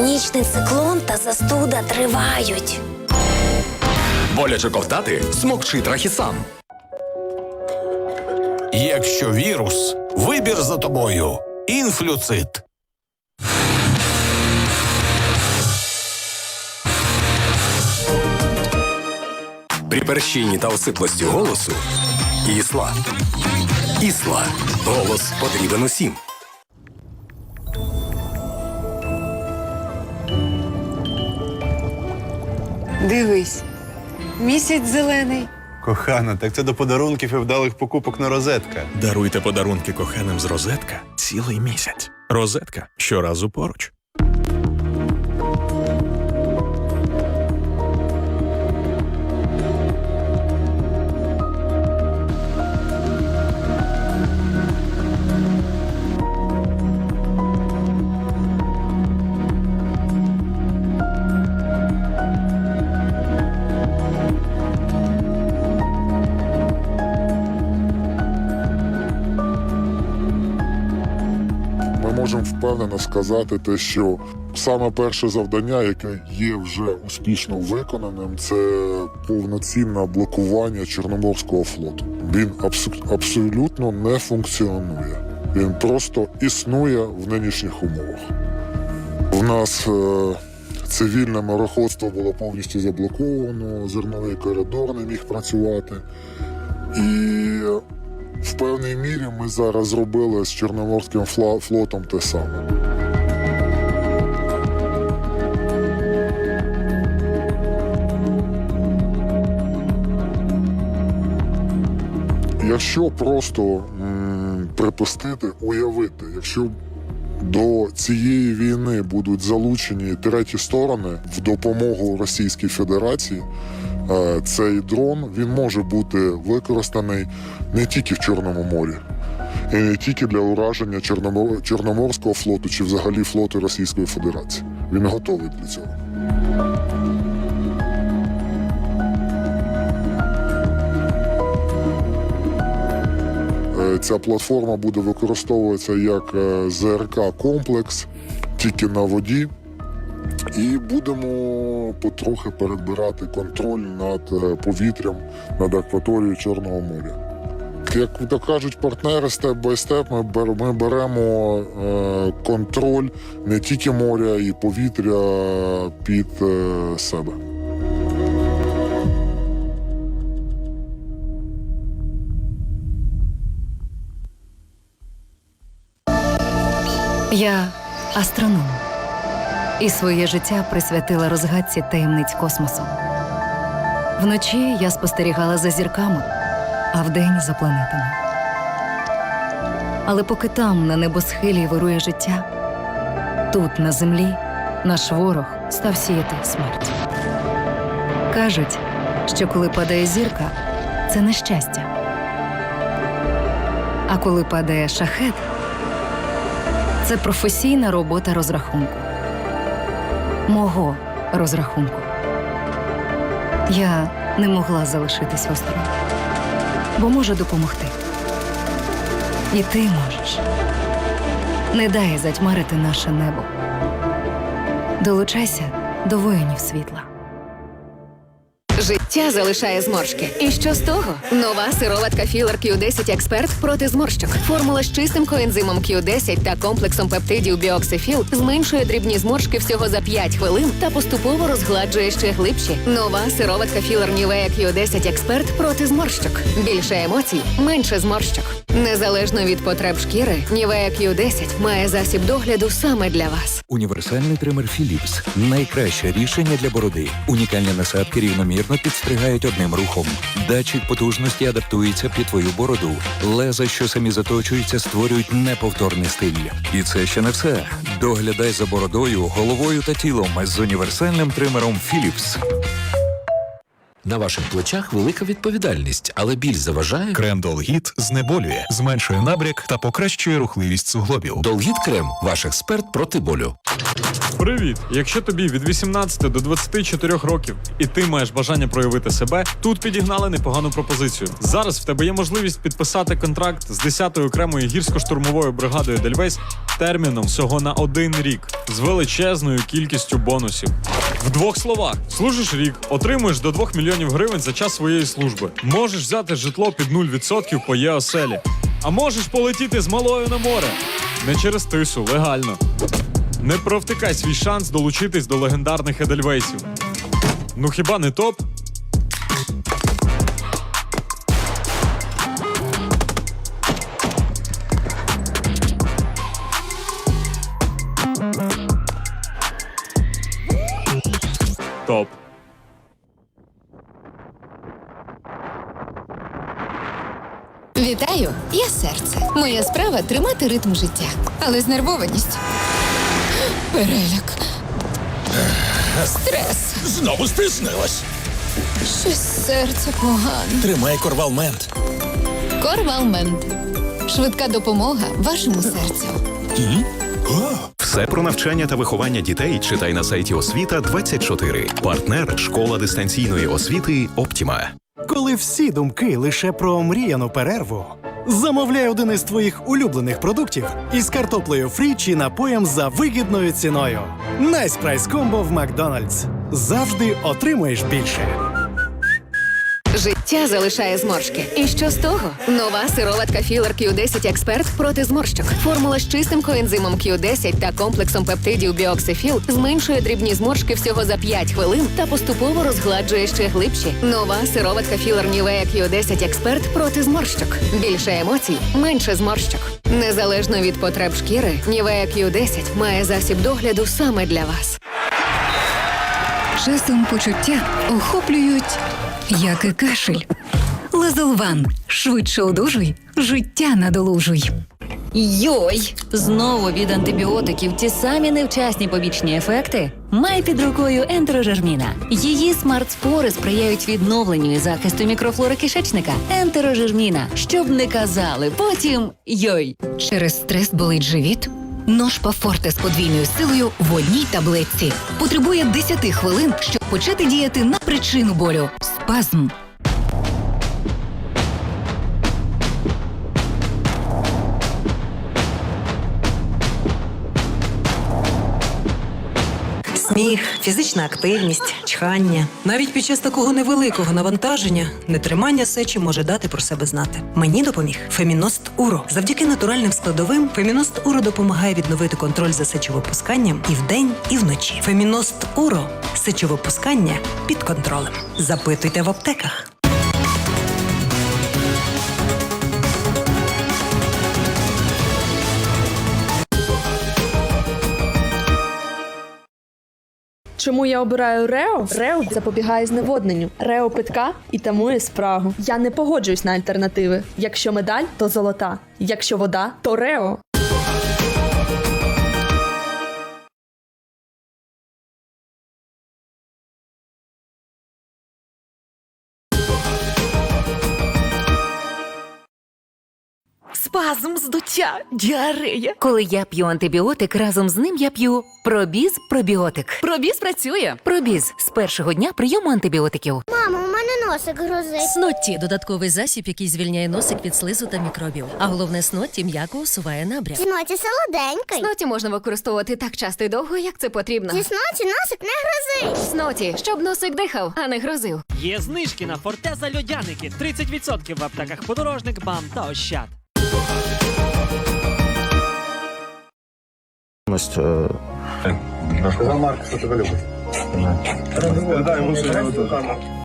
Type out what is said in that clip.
Північний циклон та застуда тривають. Боляче ковтати смокчи трахісан. Якщо вірус, вибір за тобою. Інфлюцит. При перщині та осиплості голосу Ісла. Ісла. Голос потрібен усім. Дивись, місяць зелений. Кохана, так це до подарунків і вдалих покупок на розетка. Даруйте подарунки коханим з розетка цілий місяць. Розетка щоразу поруч. Впевнено сказати те, що саме перше завдання, яке є вже успішно виконаним, це повноцінне блокування Чорноморського флоту. Він абсу- абсолютно не функціонує. Він просто існує в нинішніх умовах. У нас е, цивільне мореходство було повністю заблоковано, зерновий коридор не міг працювати. І в певній мірі ми зараз зробили з Чорноморським флотом те саме. Якщо просто припустити, уявити, якщо до цієї війни будуть залучені треті сторони в допомогу Російській Федерації, цей дрон він може бути використаний не тільки в Чорному морі, і не тільки для ураження Чорноморського флоту чи взагалі флоту Російської Федерації. Він готовий для цього. Е, Ця платформа буде використовуватися як е, ЗРК-комплекс тільки на воді. І будемо потрохи перебирати контроль над е, повітрям над акваторією Чорного моря. Як то кажуть партнери, степ бай степ, ми, бер- ми беремо е, контроль не тільки моря і повітря під е, себе. Я астроном і своє життя присвятила розгадці таємниць космосу. Вночі я спостерігала за зірками, а вдень за планетами. Але поки там, на небосхилі, вирує життя, тут, на землі, наш ворог став сіяти смерть. Кажуть, що коли падає зірка, це нещастя. А коли падає шахет, це професійна робота розрахунку. Мого розрахунку. Я не могла залишитись осторонь, бо можу допомогти. І ти можеш. Не дай затьмарити наше небо. Долучайся до воїнів світла. Життя залишає зморшки. І що з того? Нова сироватка Філер Q10 Експерт проти зморщок. Формула з чистим коензимом Q10 та комплексом пептидів Біоксифіл зменшує дрібні зморшки всього за 5 хвилин та поступово розгладжує ще глибші. Нова сироватка Філер Nivea Q10 Експерт проти зморщок. Більше емоцій, менше зморщок. Незалежно від потреб шкіри, Nivea Q10 має засіб догляду саме для вас. Універсальний тример Philips – найкраще рішення для бороди. Унікальні насадки рівномірно підстригають одним рухом. Датчик потужності адаптується під твою бороду. Леза, що самі заточуються, створюють неповторний стиль. І це ще не все. Доглядай за бородою, головою та тілом з універсальним тримером Philips. На ваших плечах велика відповідальність, але біль заважає. Крем Долгіт знеболює, зменшує набряк та покращує рухливість суглобів. Долгіт крем ваш експерт проти болю. Привіт! Якщо тобі від 18 до 24 років і ти маєш бажання проявити себе, тут підігнали непогану пропозицію. Зараз в тебе є можливість підписати контракт з 10-ю окремою гірсько-штурмовою бригадою Дельвейс терміном всього на один рік з величезною кількістю бонусів. В двох словах, служиш рік, отримуєш до 2 мільйонів гривень за час своєї служби. Можеш взяти житло під 0% по ЄОСЕЛі. А можеш полетіти з малою на море. Не через тису, легально. Не провтикай свій шанс долучитись до легендарних Едельвейсів. Ну хіба не топ? Топ. Вітаю, я серце. Моя справа тримати ритм життя, але знервованість. Переляк. Стрес. Знову стиснилась. Щось серце погано. Тримай корвалмент. Корвалмент. Швидка допомога вашому серцю. Все про навчання та виховання дітей читай на сайті Освіта 24. Партнер школа дистанційної освіти Оптіма. Коли всі думки лише про омріяну перерву, замовляй один із твоїх улюблених продуктів із картоплею фрі чи напоєм за вигідною ціною. Найспрайс комбо в Макдональдс. Завжди отримуєш більше. Життя залишає зморшки. І що з того? Нова сироватка Філер Q10 Експерт проти зморщок. Формула з чистим коензимом Q10 та комплексом пептидів Біоксифіл зменшує дрібні зморшки всього за 5 хвилин та поступово розгладжує ще глибші. Нова сироватка Філер Нівея Q10 Експерт проти зморщок. Більше емоцій, менше зморщок. Незалежно від потреб шкіри, Нівея Q10 має засіб догляду саме для вас. Часом почуття охоплюють, як і кашель. Лазолван. Швидше одужуй, життя надолужуй. Йой! Знову від антибіотиків ті самі невчасні побічні ефекти. Май під рукою ентерожерміна. Її смарт-спори сприяють відновленню і захисту мікрофлори кишечника. Ентерожерміна. Щоб не казали, потім йой. Через стрес болить живіт? Ножпа Форте з подвійною силою в одній таблетці. Потребує 10 хвилин, щоб почати діяти на причину болю. Спазм. Сміх, фізична активність, чхання. Навіть під час такого невеликого навантаження нетримання сечі може дати про себе знати. Мені допоміг Феміност Уро. Завдяки натуральним складовим Феміност Уро допомагає відновити контроль за сечовипусканням і вдень, і вночі. Феміност Уро сечовипускання під контролем. Запитуйте в аптеках. Чому я обираю Рео? Рео запобігає зневодненню. Рео питка і тамує спрагу. Я не погоджуюсь на альтернативи. Якщо медаль, то золота. Якщо вода, то Рео. Спазм, здуття, діарея. Коли я п'ю антибіотик, разом з ним я п'ю пробіз пробіотик. Пробіз працює. Пробіз з першого дня прийому антибіотиків. Мамо, у мене носик грозить. Снотті додатковий засіб, який звільняє носик від слизу та мікробів. А головне снотті м'яко усуває набряк. Сноті солоденький. Сноті можна використовувати так часто і довго, як це потрібно. Зі сноті носик не грозить. Сноті, щоб носик дихав, а не грозив. Є знижки на фортеза льодяники. 30% в аптеках подорожник, бам та ощад. Ось, е, Марк, що тебе любить.